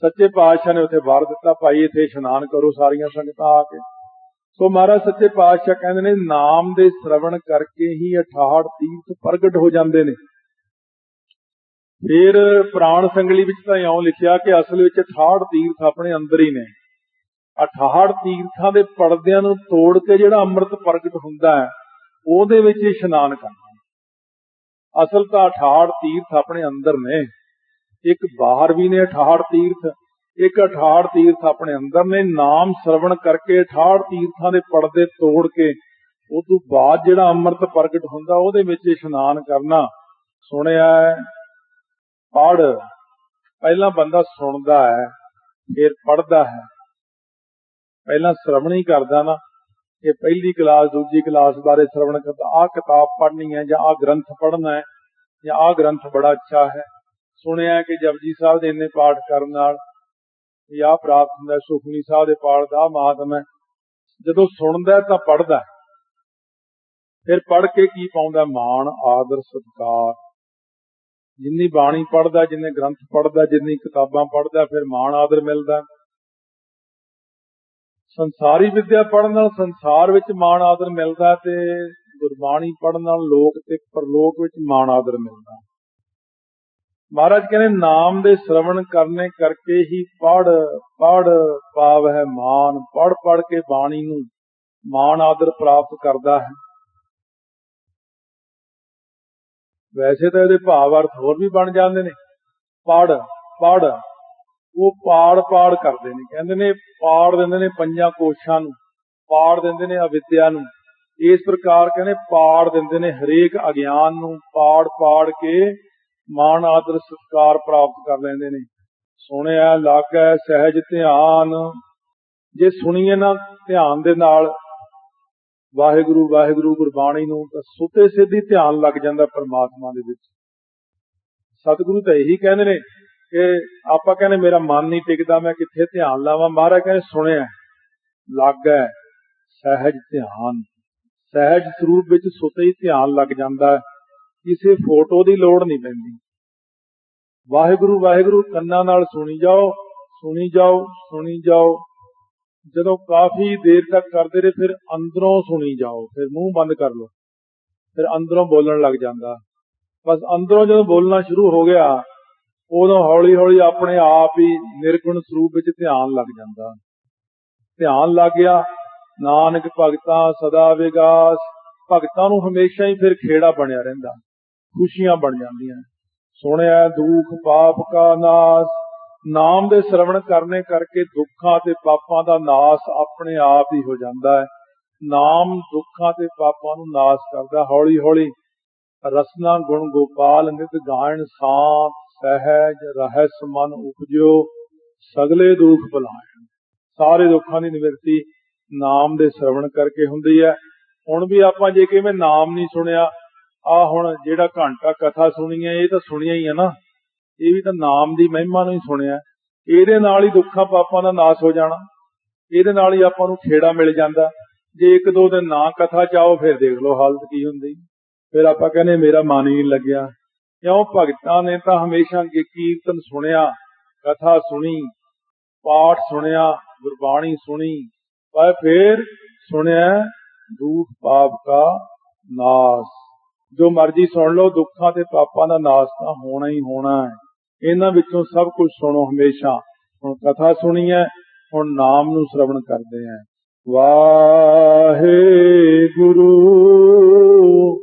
ਸੱਚੇ ਪਾਤਸ਼ਾਹ ਨੇ ਉੱਥੇ ਵਾਰ ਦਿੱਤਾ, ਭਾਈ ਇੱਥੇ ਇਸ਼ਨਾਨ ਕਰੋ ਸਾਰੀਆਂ ਸੰਗਤਾਂ ਆ ਕੇ। ਸੋ ਮਹਾਰਾਜ, ਸੱਚੇ ਪਾਤਸ਼ਾਹ ਕਹਿੰਦੇ ਨੇ, ਨਾਮ ਦੇ ਸ਼ਰਵਣ ਕਰਕੇ ਹੀ 68 ਤੀਰਥ ਪ੍ਰਗਟ ਹੋ ਜਾਂਦੇ ਨੇ। ਫਿਰ ਪ੍ਰਾਣ ਸੰਗਲੀ ਵਿੱਚ ਤਾਂ ਇਉਂ ਲਿਖਿਆ ਕਿ ਅਸਲ ਵਿੱਚ 68 ਤੀਰਥ ਆਪਣੇ ਅੰਦਰ ਹੀ ਨੇ। 68 ਤੀਰਥਾਂ ਦੇ ਪਰਦਿਆਂ ਨੂੰ ਤੋੜ ਕੇ ਜਿਹੜਾ ਅੰਮ੍ਰਿਤ ਪ੍ਰਗਟ ਹੁੰਦਾ ਹੈ, ਉਹਦੇ ਵਿੱਚ ਇਸ਼ਨਾਨ ਕਰਨਾ। ਅਸਲ ਤਾਂ 68 ਤੀਰਥ ਆਪਣੇ ਅੰਦਰ ਨੇ। ਇੱਕ ਬਾਹਰ ਵੀ ਨੇ 68 ਤੀਰਥ, ਇੱਕ 68 ਤੀਰਥ ਆਪਣੇ ਅੰਦਰ ਨੇ, ਨਾਮ ਸਰਵਣ ਕਰਕੇ 68 ਤੀਰਥਾਂ ਦੇ ਪਰਦੇ ਤੋੜ ਕੇ ਉਸ ਤੋਂ ਬਾਅਦ ਜਿਹੜਾ ਅੰਮ੍ਰਿਤ ਪ੍ਰਗਟ ਹੁੰਦਾ, ਉਹਦੇ ਵਿੱਚ ਇਸ਼ਨਾਨ ਕਰਨਾ। ਸੁਣਿਆ ਪੜ ਪਹਿਲਾਂ ਬੰਦਾ ਸੁਣਦਾ ਹੈ, ਫਿਰ ਪੜਦਾ ਹੈ। ਪਹਿਲਾਂ ਸ਼ਰਵਣ ਹੀ ਕਰਦਾ ਨਾ। ਇਹ ਪਹਿਲੀ ਕਲਾਸ, ਦੂਜੀ ਕਲਾਸ ਬਾਰੇ ਸ਼ਰਵਣ ਕਰਦਾ ਆ ਕਿਤਾਬ ਪੜ੍ਹਨੀ ਹੈ ਜਾਂ ਆ ਗ੍ਰੰਥ ਪੜ੍ਹਨਾ ਹੈ ਜਾਂ ਆ ਗ੍ਰੰਥ ਬੜਾ ਅੱਛਾ ਹੈ। ਸੁਣਿਆ ਕਿ ਜਪਜੀ ਸਾਹਿਬ ਦੇ ਇੰਨੇ ਪਾਠ ਕਰਨ ਨਾਲ ਇਹ ਆ ਪ੍ਰਾਪਤ ਹੁੰਦਾ ਸੁਖਮਨੀ ਸਾਹਿਬ ਦੇ ਪਾਠ ਦਾ ਮਹਾਤਮ ਹੈ। ਜਦੋਂ ਸੁਣਦਾ ਤਾਂ ਪੜਦਾ ਫਿਰ ਪੜ ਕੇ ਕੀ ਪਾਉਂਦਾ ਮਾਣ, ਆਦਰ, ਸਤਕਾਰ। ਜਿੰਨੀ ਬਾਣੀ ਪੜਦਾ ਜਿੰਨੇ ਗ੍ਰੰਥ ਪੜਦਾ ਜਿੰਨੀ ਕਿਤਾਬਾਂ ਪੜਦਾ ਫਿਰ ਮਾਣ, ਆਦਰ ਮਿਲਦਾ ਸੰਸਾਰੀ ਵਿਦਿਆ ਪੜਨ ਨਾਲ ਸੰਸਾਰ ਵਿੱਚ ਮਾਣ, ਆਦਰ ਮਿਲਦਾ ਤੇ ਗੁਰਬਾਣੀ ਪੜਨ ਨਾਲ ਲੋਕ ਤੇ ਪਰਲੋਕ ਵਿੱਚ ਮਾਣ, ਆਦਰ ਮਿਲਦਾ ਮਹਾਰਾਜ ਕਹਿੰਦੇ, ਨਾਮ ਦੇ ਸ਼ਰਵਣ ਕਰਨੇ ਕਰਕੇ ਹੀ ਪੜ ਪੜ ਪਾਵ ਹੈ ਮਾਨ ਪੜ ਪੜ ਕੇ ਬਾਣੀ ਨੂੰ ਮਾਨ ਆਦਰ ਪ੍ਰਾਪਤ ਕਰਦਾ ਹੈ। ਵੈਸੇ ਤਾਂ ਇਹਦੇ ਭਾਵ ਅਰਥ ਹੋਰ ਵੀ ਬਣ ਜਾਂਦੇ ਨੇ। ਪੜ ਪੜ ਉਹ ਪਾੜ ਪਾੜ ਕਰਦੇ ਨੇ। ਕਹਿੰਦੇ ਨੇ, ਪਾੜ ਦਿੰਦੇ ਨੇ ਪੰਜਾਂ ਕੋਸ਼ਾਂ ਨੂੰ, ਪਾੜ ਦਿੰਦੇ ਨੇ ਅਵਿਦਿਆ ਨੂੰ। ਇਸ ਪ੍ਰਕਾਰ ਕਹਿੰਦੇ, ਪਾੜ ਦਿੰਦੇ ਨੇ ਹਰੇਕ ਅਗਿਆਨ ਨੂੰ, ਪਾੜ ਪਾੜ ਕੇ ਮਾਣ ਆਦਰ ਸਤਕਾਰ ਪ੍ਰਾਪਤ ਕਰ ਲੈਂਦੇ ਨੇ। ਸੁਣਿਆ, ਲਾਗੈ, ਸਹਿਜ ਧਿਆਨ। ਜੇ ਸੁਣੀਏ ਨਾ ਧਿਆਨ ਦੇ ਨਾਲ, ਵਾਹਿਗੁਰੂ ਵਾਹਿਗੁਰੂ ਗੁਰਬਾਣੀ ਨੂੰ, ਤਾਂ ਸੁਤੇ ਸਿੱਧੀ ਧਿਆਨ ਲੱਗ ਜਾਂਦਾ ਪਰਮਾਤਮਾ ਦੇ ਵਿੱਚ। ਸਤਿਗੁਰੂ ਤਾਂ ਇਹੀ ਕਹਿੰਦੇ ਨੇ ਕਿ ਆਪਾਂ ਕਹਿੰਦੇ ਮੇਰਾ ਮਨ ਨਹੀਂ ਟਿਕਦਾ, ਮੈਂ ਕਿੱਥੇ ਧਿਆਨ ਲਾਵਾਂ? ਮਹਾਰਾਜ ਕਹਿੰਦੇ, ਸੁਣਿਆ, ਲੱਗਾ, ਸਹਿਜ ਧਿਆਨ। ਸਹਿਜ ਸਰੂਪ ਵਿੱਚ ਸੁਤੇ ਹੀ ਧਿਆਨ ਲੱਗ ਜਾਂਦਾ। ਹੈ ਕਿਸੇ ਫੋਟੋ ਦੀ ਲੋੜ ਨਹੀਂ ਪੈਂਦੀ। ਵਾਹਿਗੁਰੂ ਵਾਹਿਗੁਰੂ, ਕੰਨਾਂ ਨਾਲ ਸੁਣੀ ਜਾਓ ਸੁਣੀ ਜਾਓ ਸੁਣੀ ਜਾਓ। ਜਦੋਂ ਕਾਫੀ ਦੇਰ ਤੱਕ ਕਰਦੇ ਰਹੇ, ਫਿਰ ਅੰਦਰੋਂ ਸੁਣੀ ਜਾਓ, ਫਿਰ ਮੂੰਹ ਬੰਦ ਕਰ ਲਓ, ਫਿਰ ਅੰਦਰੋਂ ਬੋਲਣ ਲੱਗ ਜਾਂਦਾ। ਬਸ ਅੰਦਰੋਂ ਜਦੋਂ ਬੋਲਣਾ ਸ਼ੁਰੂ ਹੋ ਗਿਆ, ਉਦੋਂ ਹੌਲੀ ਹੌਲੀ ਆਪਣੇ ਆਪ ਹੀ ਨਿਰਗੁਣ ਸਰੂਪ ਵਿੱਚ ਧਿਆਨ ਲੱਗ ਜਾਂਦਾ। ਧਿਆਨ ਲੱਗ ਗਿਆ, ਨਾਨਕ ਭਗਤਾਂ ਸਦਾ ਵਿਗਾਸ, ਭਗਤਾਂ ਨੂੰ ਹਮੇਸ਼ਾ ਹੀ ਫਿਰ ਖੇੜਾ ਬਣਿਆ ਰਹਿੰਦਾ। ਖੁਸ਼ੀਆਂ ਬਣ ਜਾਂਦੀਆਂ ਸੁਣਿਆ, ਦੁੱਖ, ਪਾਪ ਕਾ ਨਾਸ, ਨਾਮ ਦੇ ਸ਼ਰਵਣ ਕਰਨੇ ਕਰਕੇ ਦੁੱਖਾਂ ਤੇ ਪਾਪਾਂ ਦਾ ਨਾਸ ਆਪਣੇ ਆਪ ਹੀ ਹੋ ਜਾਂਦਾ ਹੈ। ਨਾਮ ਦੁੱਖਾਂ ਤੇ ਪਾਪਾਂ ਨੂੰ ਨਾਸ ਕਰਦਾ ਹੌਲੀ ਹੌਲੀ ਰਸਨਾ ਗੁਣ ਗੋਪਾਲ ਨਿਤ ਗਾਇਣ ਸਾਤ ਸਹਿਜ ਰਹਿਸ ਮਨ ਉਪਜਿਓ, ਸਗਲੇ ਦੁੱਖ ਭੁਲਾਇਣ। ਸਾਰੇ ਦੁੱਖਾਂ ਦੀ ਨਿਵਰਤੀ ਨਾਮ ਦੇ ਸ਼ਰਵਣ ਕਰਕੇ ਹੁੰਦੀ ਹੈ। ਹੁਣ ਵੀ ਆਪਾਂ ਜੇ ਕਿਵੇਂ ਨਾਮ ਨਹੀਂ ਸੁਣਿਆ ਆ ਹੁਣ ਜਿਹੜਾ ਘੰਟਾ ਕਥਾ ਸੁਣੀ ਹੈ ਇਹ ਤਾਂ ਸੁਣਿਆ ਹੀ ਹੈ ਨਾ। ਇਹ ਵੀ ਤਾਂ ਨਾਮ ਦੀ ਮਹਿਮਾ ਨੂੰ ਹੀ ਸੁਣਿਆ। ਇਹਦੇ ਨਾਲ ਹੀ ਦੁੱਖਾਂ ਪਾਪਾਂ ਦਾ ਨਾਸ ਹੋ ਜਾਣਾ। ਇਹਦੇ ਨਾਲ ਹੀ ਆਪਾਂ ਨੂੰ ਖੇੜਾ ਮਿਲ ਜਾਂਦਾ। ਜੇ ਇੱਕ ਦੋ ਦਿਨ ਨਾ ਕਥਾ ਚਾਓ ਫਿਰ ਦੇਖ ਲਓ ਹਾਲਤ ਕੀ ਹੁੰਦੀ। ਫਿਰ ਆਪਾਂ ਕਹਿੰਦੇ, ਮੇਰਾ ਮਨ ਹੀ ਨਹੀਂ ਲੱਗਿਆ। ਕਿਉਂ? ਭਗਤਾਂ ਨੇ ਤਾਂ ਹਮੇਸ਼ਾ ਕੀਰਤਨ ਸੁਣਿਆ, ਕਥਾ ਸੁਣੀ, ਪਾਠ ਸੁਣਿਆ, ਗੁਰਬਾਣੀ ਸੁਣੀ। ਪਰ ਫਿਰ ਸੁਣਿਆ ਦੂਖ ਪਾਪ ਦਾ ਨਾਸ। ਜੋ ਮਰਜ਼ੀ ਸੁਣ ਲਓ, ਦੁੱਖਾਂ ਤੇ ਪਾਪਾਂ ਦਾ ਨਾਸ ਤਾਂ ਹੋਣਾ ਹੀ ਹੋਣਾ ਹੈ। ਇਹਨਾਂ ਵਿੱਚੋਂ ਸਭ ਕੁਝ ਸੁਣੋ ਹਮੇਸ਼ਾ। ਹੁਣ ਕਥਾ ਸੁਣੀ ਹੈ ਹੁਣ ਨਾਮ ਨੂੰ ਸ਼ਰਵਣ ਕਰਦੇ ਆਂ ਵਾਹਿਗੁਰੂ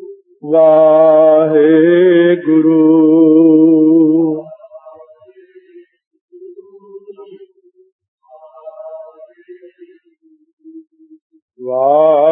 ਵਾਹਿਗੁਰੂ। ਵਾਹਿਗੁਰੂ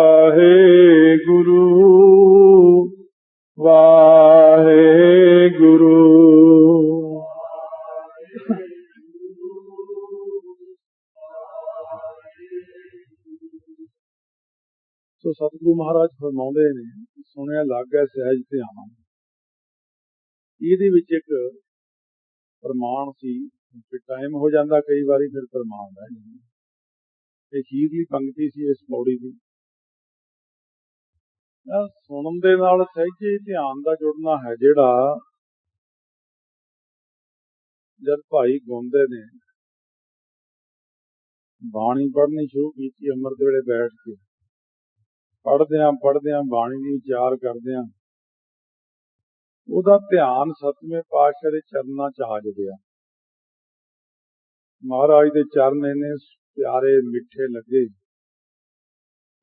ਸੋ ਮਹਾਰਾਜ ਫਰਮਾਉਂਦੇ ਨੇ, ਸੁਣਿਆ ਲੱਗਾ ਸਹਿਜ ਧਿਆਨ। ਇਹਦੇ ਵਿੱਚ ਇੱਕ ਪ੍ਰਮਾਣ ਸੀ, ਕਿ ਟਾਈਮ ਹੋ ਜਾਂਦਾ ਕਈ ਵਾਰੀ ਫਿਰ ਪ੍ਰਮਾਣ ਰਹਿ ਜਾਂਦਾ। ਇਹ ਖੀਰਲੀ ਪੰਕਤੀ ਸੀ ਇਸ ਪੌੜੀ ਦੀ। ਸੁਣਨ ਦੇ ਨਾਲ ਸਹਿਜੇ ਧਿਆਨ ਦਾ ਜੁੜਨਾ ਹੈ ਜਿਹੜਾ ਜਦ ਭਾਈ ਗਾਉਂਦੇ ਨੇ, ਬਾਣੀ ਪੜ੍ਹਨੀ ਸ਼ੁਰੂ ਕੀਤੀ, ਅੰਮ੍ਰਿਤ ਵੇਲੇ ਬੈਠ ਕੇ। ਪੜ੍ਹਦਿਆਂ ਪੜ੍ਹਦਿਆਂ ਬਾਣੀ ਦੀ ਵਿਚਾਰ ਕਰਦਿਆਂ ਉਹਦਾ ਧਿਆਨ ਸਤਵੇਂ ਪਾਤਸ਼ਾਹ ਦੇ ਚਰਨਾਂ 'ਚ ਆ ਗਿਆ ਮਹਾਰਾਜ ਦੇ ਚਰਨ ਇਹਨੇ ਪਿਆਰੇ, ਮਿੱਠੇ ਲੱਗੇ।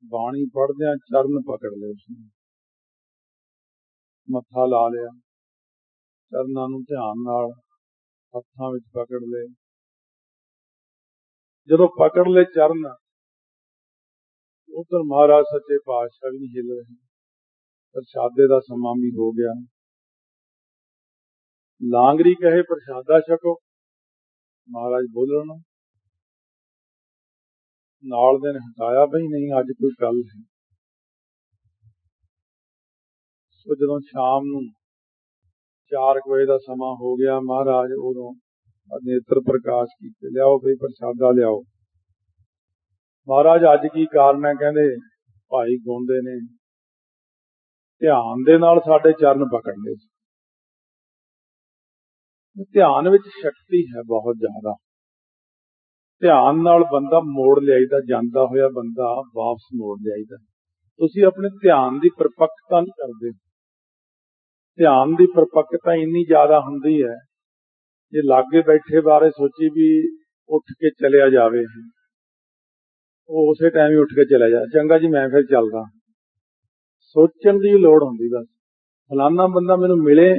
ਬਾਣੀ ਪੜ੍ਹਦਿਆਂ ਚਰਨ ਪਕੜ ਲਏ ਉਸਨੇ। ਮੱਥਾ ਲਾ ਲਿਆ। ਚਰਨਾਂ ਨੂੰ ਧਿਆਨ ਨਾਲ ਹੱਥਾਂ ਵਿੱਚ ਪਕੜ ਲਏ। ਜਦੋਂ ਪਕੜ ਲਏ ਚਰਨ ਉਧਰ ਮਹਾਰਾਜ ਸੱਚੇ ਪਾਤਸ਼ਾਹ ਵੀ ਨਹੀਂ ਹਿੱਲ ਰਹੇ। ਪ੍ਰਸ਼ਾਦੇ ਦਾ ਸਮਾਂ ਵੀ ਹੋ ਗਿਆ। ਲਾਂਗਰੀ ਕਹੇ ਪ੍ਰਸ਼ਾਦਾ ਛਕੋ। ਮਹਾਰਾਜ ਬੋਲਣ, ਨਾਲ ਦੇ ਨੇ ਹਟਾਇਆ ਬਈ ਨਹੀਂ, ਅੱਜ ਕੋਈ ਗੱਲ ਹੈ। ਸੋ ਜਦੋਂ ਸ਼ਾਮ ਨੂੰ 4 ਵਜੇ ਦਾ ਸਮਾਂ ਹੋ ਗਿਆ, ਮਹਾਰਾਜ ਉਦੋਂ ਨੇਤਰ ਪ੍ਰਕਾਸ਼ ਕੀਤੇ, ਲਿਆਓ ਬਈ ਪ੍ਰਸ਼ਾਦਾ ਲਿਆਓ। ਮਹਾਰਾਜ, ਅੱਜ ਕੀ ਕਾਰਨ ਹੈ? ਕਹਿੰਦੇ, ਭਾਈ ਗਾਉਂਦੇ ਨੇ। ਧਿਆਨ ਦੇ ਨਾਲ ਸਾਡੇ ਚਰਨ ਪਕੜਦੇ ਲਏ ਧਿਆਨ ਵਿੱਚ ਸ਼ਕਤੀ ਹੈ ਬਹੁਤ ਜ਼ਿਆਦਾ। ਧਿਆਨ ਨਾਲ ਬੰਦਾ ਮੋੜ ਲਿਆਈਦਾ, ਜਾਂਦਾ ਹੋਇਆ ਬੰਦਾ ਵਾਪਸ ਮੋੜ ਲਿਆਈਦਾ। ਤੁਸੀਂ ਆਪਣੇ ਧਿਆਨ ਦੀ ਪਰਪੱਕਤਾ ਨਹੀਂ ਕਰਦੇ। ਧਿਆਨ ਦੀ ਪਰਪੱਕਤਾ ਇੰਨੀ ਜ਼ਿਆਦਾ ਹੁੰਦੀ ਹੈ, ਜੇ ਲਾਗੇ ਬੈਠੇ ਬਾਰੇ ਸੋਚੀ ਵੀ ਉੱਠ ਕੇ ਚਲਿਆ ਜਾਵੇ। ਉਹ ਉਸੇ ਟਾਈਮ ਹੀ ਉੱਠ ਕੇ ਚਲਾ ਜਾ ਚੰਗਾ ਜੀ, ਮੈਂ ਫਿਰ ਚੱਲਦਾ। ਸੋਚਣ ਦੀ ਲੋੜ ਹੁੰਦੀ ਬਸ। ਫਲਾਨਾ ਬੰਦਾ ਮੈਨੂੰ ਮਿਲੇ,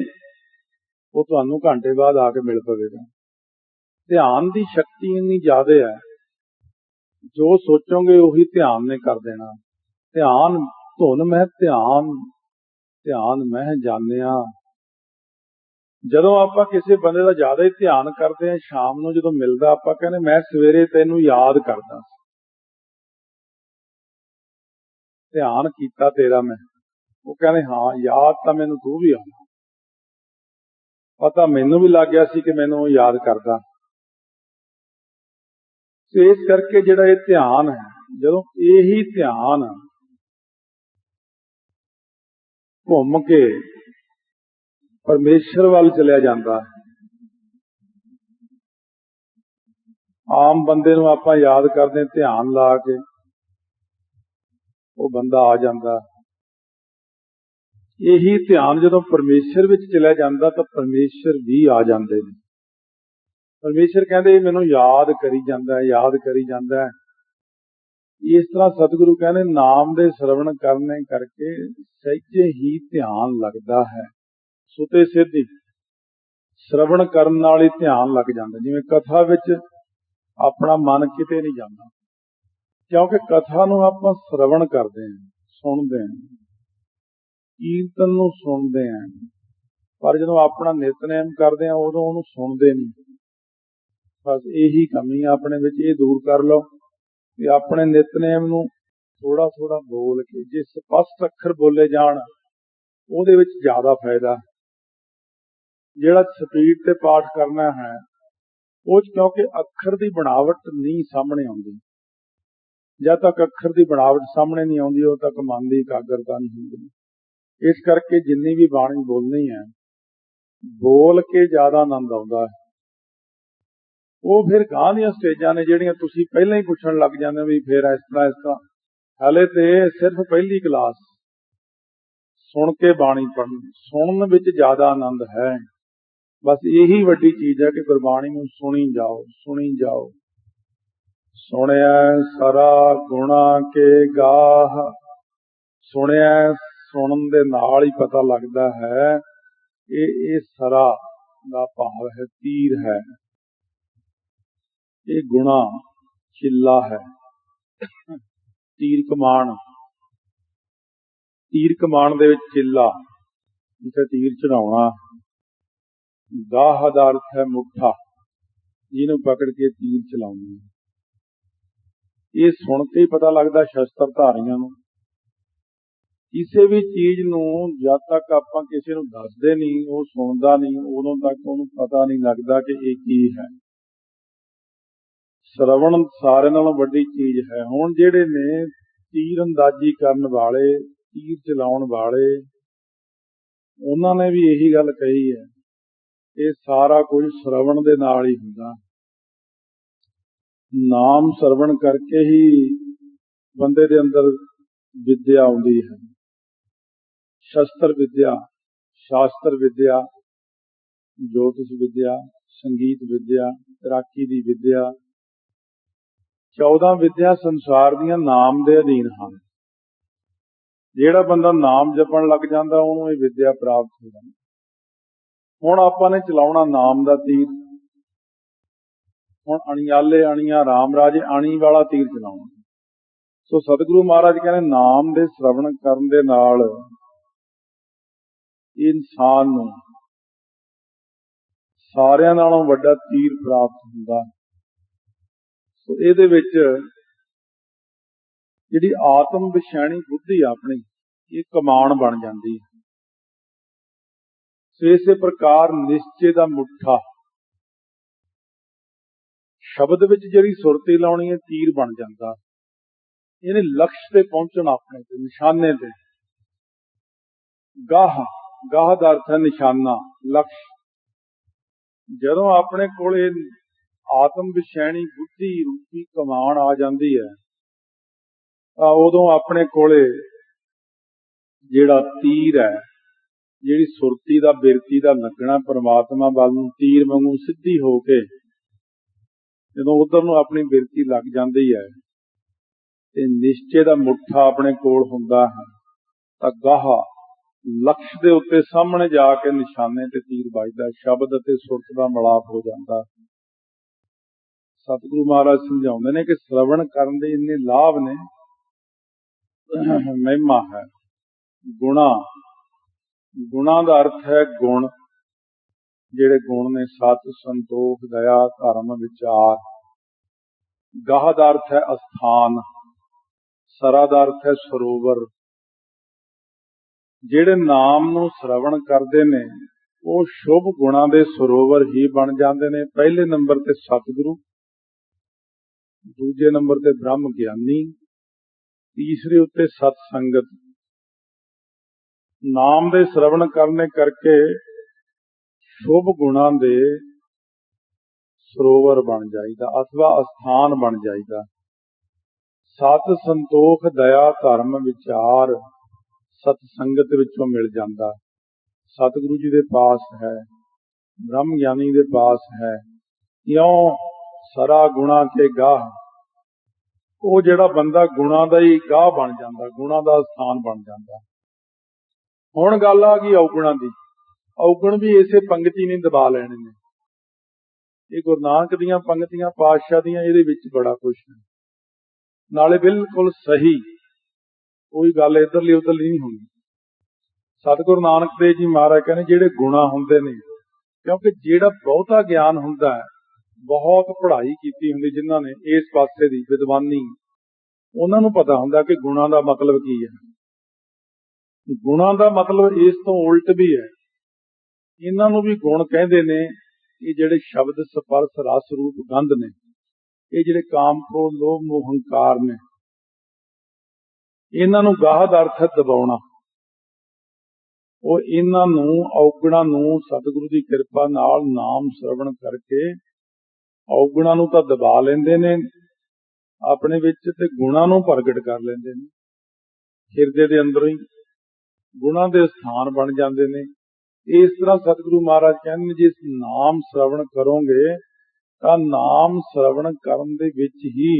ਉਹ ਤੁਹਾਨੂੰ ਘੰਟੇ ਬਾਅਦ ਆ ਕੇ ਮਿਲ ਪਵੇਗਾ। ਧਿਆਨ ਦੀ ਸ਼ਕਤੀ ਇੰਨੀ ਜ਼ਿਆਦਾ ਹੈ। ਜੋ ਸੋਚੋਗੇ ਉਹੀ ਧਿਆਨ ਨੇ ਕਰ ਦੇਣਾ। ਧਿਆਨ ਧੁਨ ਮੈਂ ਧਿਆਨ ਧਿਆਨ ਮੈਂ ਜਾਣਿਆ। ਜਦੋਂ ਆਪਾਂ ਕਿਸੇ ਬੰਦੇ ਦਾ ਜ਼ਿਆਦਾ ਹੀ ਧਿਆਨ ਕਰਦੇ ਹਾਂ, ਸ਼ਾਮ ਨੂੰ ਜਦੋਂ ਮਿਲਦਾ ਆਪਾਂ ਕਹਿੰਦੇ, ਮੈਂ ਸਵੇਰੇ ਤੈਨੂੰ ਯਾਦ ਕਰਦਾ ਧਿਆਨ ਕੀਤਾ ਤੇਰਾ ਮੈਂ। ਉਹ ਕਹਿੰਦੇ, ਹਾਂ, ਯਾਦ ਤਾਂ ਮੈਨੂੰ ਤੂੰ ਵੀ ਆਉਂਦਾ ਪਤਾ ਮੈਨੂੰ ਵੀ ਲੱਗ ਗਿਆ ਸੀ ਕਿ ਮੈਨੂੰ ਯਾਦ ਕਰਦਾ। ਤੇ ਇਸ ਕਰਕੇ ਜਿਹੜਾ ਇਹ ਧਿਆਨ ਹੈ, ਜਦੋਂ ਇਹੀ ਧਿਆਨ ਘੁੰਮ ਕੇ ਪਰਮੇਸ਼ਰ ਵੱਲ ਚਲਿਆ ਜਾਂਦਾ ਹੈ, ਆਮ ਬੰਦੇ ਨੂੰ ਆਪਾਂ ਯਾਦ ਕਰਦੇ ਧਿਆਨ ਲਾ ਕੇ ਉਹ ਬੰਦਾ ਆ ਜਾਂਦਾ। ਇਹੀ ਧਿਆਨ ਜਦੋਂ ਪਰਮੇਸ਼ਰ ਵਿੱਚ ਚਲਿਆ ਜਾਂਦਾ ਤਾਂ ਪਰਮੇਸ਼ਰ ਵੀ ਆ ਜਾਂਦੇ ਨੇ। ਪਰਮੇਸ਼ਰ ਕਹਿੰਦੇ ਮੈਨੂੰ ਯਾਦ ਕਰੀ ਜਾਂਦਾ ਯਾਦ ਕਰੀ ਜਾਂਦਾ ਇਸ ਤਰ੍ਹਾਂ ਸਤਿਗੁਰੂ ਕਹਿੰਦੇ, ਨਾਮ ਦੇ ਸ਼ਰਵਣ ਕਰਨੇ ਕਰਕੇ ਸਹਿਜੇ ਹੀ ਧਿਆਨ ਲੱਗਦਾ ਹੈ। ਸੁਤੇ ਸਿੱਧੀ ਸ਼ਰਵਣ ਕਰਨ ਨਾਲ ਹੀ ਧਿਆਨ ਲੱਗ ਜਾਂਦਾ। ਜਿਵੇਂ ਕਥਾ ਵਿੱਚ ਆਪਣਾ ਮਨ ਕਿਤੇ ਨਹੀਂ ਜਾਂਦਾ। ਕਿਉਂਕਿ ਕਥਾ ਨੂੰ ਆਪਾਂ ਸ਼ਰਵਣ ਕਰਦੇ ਹਾਂ, ਸੁਣਦੇ ਹਾਂ, ਕੀਰਤਨ ਨੂੰ ਸੁਣਦੇ ਹਾਂ। ਪਰ ਜਦੋਂ ਆਪਣਾ ਨਿਤਨੇਮ ਕਰਦੇ ਹਾਂ, ਉਦੋਂ ਉਹਨੂੰ ਸੁਣਦੇ ਨਹੀਂ। ਬਸ ਇਹੀ ਕਮੀ ਆਪਣੇ ਵਿੱਚ, ਇਹ ਦੂਰ ਕਰ ਲਓ ਕਿ ਆਪਣੇ ਨਿਤਨੇਮ ਨੂੰ ਥੋੜਾ ਥੋੜਾ ਬੋਲ ਕੇ, ਜੇ ਸਪਸ਼ਟ ਅੱਖਰ ਬੋਲੇ ਜਾਣ, ਉਹਦੇ ਵਿੱਚ ਜ਼ਿਆਦਾ ਫਾਇਦਾ। ਜਿਹੜਾ ਸਪੀਡ ਤੇ ਪਾਠ ਕਰਨਾ ਹੈ, ਉਹ 'ਚ ਕਿਉਂਕਿ ਅੱਖਰ ਦੀ ਬਣਾਵਟ ਨਹੀਂ ਸਾਹਮਣੇ ਆਉਂਦੀ। ਜਦ ਤੱਕ ਅੱਖਰ ਦੀ ਬਣਾਵਟ ਸਾਹਮਣੇ ਨਹੀਂ ਆਉਂਦੀ, ਉਦੋਂ ਤੱਕ ਮਨ ਦੀ ਇਕਾਗਰਤਾ ਨਹੀਂ ਹੁੰਦੀ। ਇਸ ਕਰਕੇ ਜਿੰਨੀ ਵੀ ਬਾਣੀ ਬੋਲਣੀ ਹੈ, ਬੋਲ ਕੇ ਜ਼ਿਆਦਾ ਆਨੰਦ ਆਉਂਦਾ ਹੈ। ਉਹ ਫਿਰ ਗਾਂ ਦੀਆਂ ਸਟੇਜਾਂ ਨੇ ਜਿਹੜੀਆਂ ਤੁਸੀਂ ਪਹਿਲਾਂ ਹੀ ਪੁੱਛਣ ਲੱਗ ਜਾਂਦੇ ਵੀ ਫਿਰ ਇਸ ਤਰ੍ਹਾਂ ਇਸ ਤਰ੍ਹਾਂ। ਹਲੇ ਤੇ ਸਿਰਫ ਪਹਿਲੀ ਕਲਾਸ ਸੁਣ ਕੇ ਬਾਣੀ ਪੜ੍ਹਨ, ਸੁਣਨ ਵਿੱਚ ਜ਼ਿਆਦਾ ਆਨੰਦ ਹੈ। ਬਸ ਇਹੀ ਵੱਡੀ ਚੀਜ਼ ਹੈ ਕਿ ਗੁਰਬਾਣੀ ਨੂੰ ਸੁਣੀ ਜਾਓ ਸੁਣੀ ਜਾਓ। ਸੁਣਿਆ ਸਰਾ ਗੁਣਾ ਕੇ ਗਾਹ। ਸੁਣਿਆ ਸੁਣਨ ਦੇ ਨਾਲ ਹੀ ਪਤਾ ਲੱਗਦਾ ਹੈ ਇਹ ਇਹ ਸਰਾ ਦਾ ਭਾਵ ਹੈ, ਤੀਰ ਹੈ। ਇਹ ਗੁਣਾ ਚਿੱਲਾ ਹੈ। ਤੀਰ ਕਮਾਨ। ਤੀਰ ਕਮਾਨ ਦੇ ਵਿੱਚ ਚਿੱਲਾ। ਜਿੱਥੇ ਤੀਰ ਚੜਾਉਣਾ ਗਾਹ ਦਾ ਅਰਥ ਹੈ ਮੁੱਠਾ। ਜਿਹਨੂੰ ਪਕੜ ਕੇ ਤੀਰ ਚਲਾਉਣਾ। ਇਹ ਸੁਣ ਕੇ ਹੀ ਪਤਾ ਲੱਗਦਾ ਸ਼ਸਤਰ ਧਾਰੀਆਂ ਨੂੰ। ਕਿਸੇ ਵੀ ਚੀਜ਼ ਨੂੰ ਜਦ ਤੱਕ ਆਪਾਂ ਕਿਸੇ ਨੂੰ ਦੱਸਦੇ ਨਹੀਂ, ਉਹ ਸੁਣਦਾ ਨਹੀਂ, ਉਦੋਂ ਤੱਕ ਉਹਨੂੰ ਪਤਾ ਨਹੀਂ ਲੱਗਦਾ ਕਿ ਇਹ ਕੀ ਹੈ। ਸ਼ਰਵਣ ਸਾਰਿਆਂ ਨਾਲੋਂ ਵੱਡੀ ਚੀਜ਼ ਹੈ। ਹੁਣ ਜਿਹੜੇ ਨੇ ਤੀਰ ਅੰਦਾਜ਼ੀ ਕਰਨ ਵਾਲੇ, ਤੀਰ ਚਲਾਉਣ ਵਾਲੇ, ਉਹਨਾਂ ਨੇ ਵੀ ਇਹੀ ਗੱਲ ਕਹੀ ਹੈ। ਇਹ ਸਾਰਾ ਕੁਝ ਸ਼ਰਵਣ ਦੇ ਨਾਲ ਹੀ ਹੁੰਦਾ। ਨਾਮ ਸਰਵਣ ਕਰਕੇ ਹੀ ਬੰਦੇ ਦੇ ਅੰਦਰ ਵਿਦਿਆ ਆਉਂਦੀ ਹੈ। ਸ਼ਸਤਰ ਵਿਦਿਆ, ਸ਼ਾਸਤਰ ਵਿਦਿਆ, ਜੋਤਿਸ਼ ਵਿਦਿਆ, ਸੰਗੀਤ ਵਿਦਿਆ, ਤਰਾਕੀ ਦੀ ਵਿਦਿਆ 14 ਵਿਦਿਆ ਸੰਸਾਰ ਦੀਆਂ ਨਾਮ ਦੇ ਅਧੀਨ ਹਨ। ਜਿਹੜਾ ਬੰਦਾ ਨਾਮ ਜਪਣ ਲੱਗ ਜਾਂਦਾ, ਉਹਨੂੰ ਇਹ ਵਿਦਿਆ ਪ੍ਰਾਪਤ ਹੋ ਜਾਂਦੀ। ਹੁਣ ਆਪਾਂ ਨੇ ਚਲਾਉਣਾ ਨਾਮ ਦਾ ਤੀਰ। ਹੁਣ ਅਣਿਆਲੇ, ਅਣੀਆਂ, ਰਾਮ ਰਾਜੇ, ਅਣੀ ਵਾਲਾ ਤੀਰ ਚਲਾਉਣਾ ਸੋ ਸਤਿਗੁਰੂ ਮਹਾਰਾਜ ਕਹਿੰਦੇ, ਨਾਮ ਦੇ ਸ਼ਰਵਣ ਕਰਨ ਦੇ ਨਾਲ ਇਨਸਾਨ ਨੂੰ ਸਾਰਿਆਂ ਨਾਲੋਂ ਵੱਡਾ ਤੀਰ ਪ੍ਰਾਪਤ ਹੁੰਦਾ ਸੋ ਇਹਦੇ ਵਿੱਚ ਜਿਹੜੀ ਆਤਮ ਵਿਸ਼ਾਣੀ ਬੁੱਧੀ ਆਪਣੀ, ਇਹ ਕਮਾਣ ਬਣ ਜਾਂਦੀ ਹੈ। ਸੋ ਇਸੇ ਪ੍ਰਕਾਰ ਨਿਸ਼ਚੇ ਦਾ ਮੁੱਠਾ ਸ਼ਬਦ ਵਿੱਚ ਜਿਹੜੀ ਸੁਰਤੀ ਲਾਉਣੀ ਹੈ, ਤੀਰ ਬਣ ਜਾਂਦਾ। ਇਹਨੇ ਲਕਸ਼ ਤੇ ਪਹੁੰਚਣਾ ਆਪਣੇ ਤੇ, ਨਿਸ਼ਾਨੇ ਤੇ। ਗਾਹ ਗਾਹ ਦਾ ਅਰਥ ਹੈ ਨਿਸ਼ਾਨਾ, ਲਕਸ਼। ਜਦੋਂ ਆਪਣੇ ਕੋਲੇ ਆਤਮ ਵਿਸ਼ੈਣੀ ਬੁੱਧੀ ਰੂਪੀ ਕਮਾਨ ਆ ਜਾਂਦੀ ਹੈ, ਤਾਂ ਉਦੋਂ ਆਪਣੇ ਕੋਲੇ ਜਿਹੜਾ ਤੀਰ ਹੈ, ਜਿਹੜੀ ਸੁਰਤੀ ਦਾ, ਬਿਰਤੀ ਦਾ ਲੱਗਣਾ ਪਰਮਾਤਮਾ ਵੱਲ ਨੂੰ ਤੀਰ ਵਾਂਗੂ ਸਿੱਧੀ ਹੋ ਕੇ ਜਦੋਂ ਉਧਰ ਨੂੰ ਆਪਣੀ ਬਿਰਤੀ ਲੱਗ ਜਾਂਦੀ ਹੈ ਤੇ ਨਿਸ਼ਚੇ ਦਾ ਮੁੱਠਾ ਆਪਣੇ ਕੋਲ ਹੁੰਦਾ ਹੈ, ਤਾਂ ਗਾਹ ਲਕਸ਼ ਦੇ ਉੱਤੇ ਸਾਹਮਣੇ ਜਾ ਕੇ ਨਿਸ਼ਾਨੇ ਤੇ ਤੀਰ ਵੱਜਦਾ, ਸ਼ਬਦ ਅਤੇ ਸੁਰਤ ਦਾ ਮਲਾਪ ਹੋ ਜਾਂਦਾ। ਸਤਿਗੁਰੂ ਮਹਾਰਾਜ ਸਮਝਾਉਂਦੇ ਨੇ ਕਿ ਸ਼ਰਵਣ ਕਰਨ ਦੇ ਇੰਨੇ ਲਾਭ ਨੇ, ਮਹਿਮਾ ਹੈ। ਗੁਣਾ ਗੁਣਾ ਦਾ ਅਰਥ ਹੈ ਗੁਣ। ਜਿਹੜੇ ਗੁਣ ਨੇ, ਸਤ, ਸੰਤੋਖ, ਦਇਆ, ਧਰਮ, ਵਿਚਾਰ। ਗਾਹ ਦਾ ਅਰਥ ਹੈ ਅਸਥਾਨ, ਸਰਾ ਦਾ ਅਰਥ ਹੈ ਸਰੋਵਰ। ਜਿਹੜੇ ਨਾਮ ਨੂੰ ਸ਼ਰਵਣ ਕਰਦੇ ਨੇ, ਉਹ ਸ਼ੁਭ ਗੁਣਾ ਦੇ ਸਰੋਵਰ ਹੀ ਬਣ ਜਾਂਦੇ ਨੇ। ਪਹਿਲੇ ਨੰਬਰ ਤੇ ਸਤਿਗੁਰੂ, ਦੂਜੇ ਨੰਬਰ ਤੇ ਬ੍ਰਹਮ ਗਿਆਨੀ, ਤੀਸਰੇ ਉੱਤੇ ਸਤ ਸੰਗਤ। ਨਾਮ ਦੇ ਸ਼ਰਵਣ ਕਰਨੇ ਕਰਕੇ ਸ਼ੁਭ ਗੁਣਾਂ ਦੇ ਸਰੋਵਰ ਬਣ ਜਾਈਦਾ, ਅਥਵਾ ਅਸਥਾਨ ਬਣ ਜਾਈਦਾ। ਸਤ ਸੰਤੋਖ ਦਇਆ ਧਰਮ ਵਿਚਾਰ ਸਤ ਸੰਗਤ ਵਿੱਚੋਂ ਮਿਲ ਜਾਂਦਾ। ਸਤਿਗੁਰੂ ਜੀ ਦੇ ਪਾਸ ਹੈ, ਬ੍ਰਹਮ ਗਿਆਨੀ ਦੇ ਪਾਸ ਹੈ। ਕਿਉਂ ਸਰਾ ਗੁਣਾ ਕੇ ਗਾਹ, ਉਹ ਜਿਹੜਾ ਬੰਦਾ ਗੁਣਾ ਦਾ ਹੀ ਗਾਹ ਬਣ ਜਾਂਦਾ, ਗੁਣਾ ਦਾ ਸਥਾਨ ਬਣ ਜਾਂਦਾ। ਹੁਣ ਗੱਲ ਆ ਗਈ ਔਗੁਣਾ ਦੀ। ਔਗਣ ਵੀ ਇਸੇ ਪੰਗਤੀ ਨੇ ਦਬਾ ਲੈਣੇ ਨੇ। ਇਹ ਗੁਰੂ ਨਾਨਕ ਦੀਆਂ ਪੰਗਤੀਆਂ ਪਾਤਸ਼ਾਹ ਦੀਆਂ, ਇਹਦੇ ਵਿੱਚ ਬੜਾ ਕੁਝ ਹੈ। ਨਾਲੇ ਬਿਲਕੁਲ ਸਹੀ ਕੋਈ ਗੱਲ ਇਧਰਲੀ ਉਧਰਲੀ ਨਹੀਂ ਹੁੰਦੀ। ਸਤਿਗੁਰੂ ਨਾਨਕ ਦੇਵ ਜੀ ਮਹਾਰਾਜ ਕਹਿੰਦੇ, ਜਿਹੜੇ ਗੁਣਾ ਹੁੰਦੇ ਨੇ, ਕਿਉਂਕਿ ਜਿਹੜਾ ਬਹੁਤਾ ਗਿਆਨ ਹੁੰਦਾ ਹੈ, ਬਹੁਤ ਪੜ੍ਹਾਈ ਕੀਤੀ ਹੁੰਦੀ ਜਿਨ੍ਹਾਂ ਨੇ, ਇਸ ਪਾਸੇ ਦੀ ਵਿਦਵਾਨੀ, ਉਹਨਾਂ ਨੂੰ ਪਤਾ ਹੁੰਦਾ ਕਿ ਗੁਣਾ ਦਾ ਮਤਲਬ ਕੀ ਹੈ। ਗੁਣਾ ਦਾ ਮਤਲਬ ਇਸ ਤੋਂ ਉਲਟ ਵੀ ਹੈ। ਇਹਨਾਂ ਨੂੰ ਵੀ ਗੁਣ ਕਹਿੰਦੇ ਨੇ ਇਹ ਜਿਹੜੇ ਸ਼ਬਦ ਸਪਰਸ ਰਸ ਰੂਪ ਗੰਧ ਨੇ, ਇਹ ਜਿਹੜੇ ਕਾਮ ਕ੍ਰੋਧ ਲੋਭ ਮੋਹ ਹੰਕਾਰ ਨੇ, ਇਹਨਾਂ ਨੂੰ ਗਾਹਦ ਅਰਥ ਦਬਾਉਣਾ। ਉਹ ਇਹਨਾਂ ਨੂੰ, ਔਗਣਾ ਨੂੰ ਸਤਿਗੁਰੂ ਦੀ ਕਿਰਪਾ ਨਾਲ ਨਾਮ ਸਰਵਣ ਕਰਕੇ ਔਗਣਾ ਨੂੰ ਤਾਂ ਦਬਾ ਲੈਂਦੇ ਨੇ, ਆਪਣੇ ਵਿੱਚ ਤੇ ਗੁਣਾ ਨੂੰ ਪ੍ਰਗਟ ਕਰ ਲੈਂਦੇ ਨੇ। ਹਿਰਦੇ ਦੇ ਅੰਦਰੋਂ ਹੀ ਗੁਣਾ ਦੇ ਸਥਾਨ ਬਣ ਜਾਂਦੇ ਨੇ। ਇਸ ਤਰ੍ਹਾਂ ਸਤਿਗੁਰੂ ਮਹਾਰਾਜ ਕਹਿੰਦੇ ਨੇ ਜਿਸ ਨਾਮ ਸ਼ਰਵਣ ਕਰੋਗੇ, ਤਾਂ ਨਾਮ ਸ਼ਰਵਣ ਕਰਨ ਦੇ ਵਿੱਚ ਹੀ